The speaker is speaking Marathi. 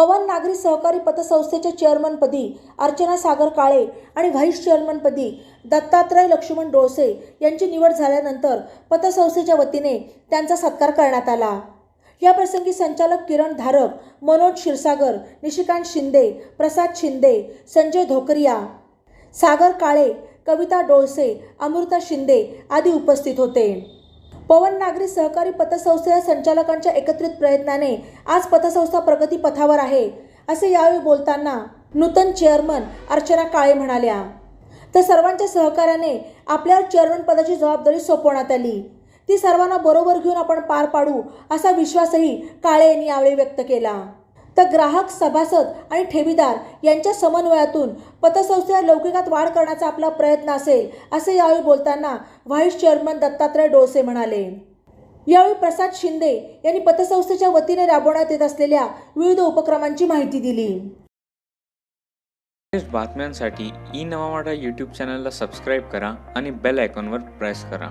पवन नागरी सहकारी पतसंस्थेच्या चेअरमनपदी अर्चना सागर काळे आणि व्हाईस चेअरमनपदी दत्तात्रय लक्ष्मण डोळसे यांची निवड झाल्यानंतर पतसंस्थेच्या वतीने त्यांचा सत्कार करण्यात आला. या प्रसंगी संचालक किरण धारक मनोज क्षीरसागर निशिकांत शिंदे प्रसाद शिंदे संजय धोकरिया सागर काळे कविता डोळसे अमृता शिंदे आदी उपस्थित होते. पवन नागरी सहकारी पतसंस्थेच्या संचालकांच्या एकत्रित प्रयत्नाने आज पतसंस्था प्रगती पथावर आहे असे यावेळी बोलताना नूतन चेअरमन अर्चना काळे म्हणाल्या. तर सर्वांच्या सहकार्याने आपल्यावर चेअरमन पदाची जबाबदारी सोपवण्यात आली. ती सर्वांना बरोबर घेऊन आपण पार पाडू असा विश्वासही काळे यांनी यावेळी व्यक्त केला. तर ग्राहक सभासद आणि ठेवीदार यांच्या समन्वयातून पतसंस्थेच्या लौकिकात वाढ करण्याचा आपला प्रयत्न असेल असे यावेळी बोलताना व्हाईस चेअरमन दत्तात्रय डोसे म्हणाले. यावेळी प्रसाद शिंदे यांनी पतसंस्थेच्या वतीने राबवण्यात येत असलेल्या विविध उपक्रमांची माहिती दिली. बातम्यांसाठी ई नवा यूट्यूब चॅनलला सबस्क्राईब करा आणि बेल आयकॉनवर प्रेस करा.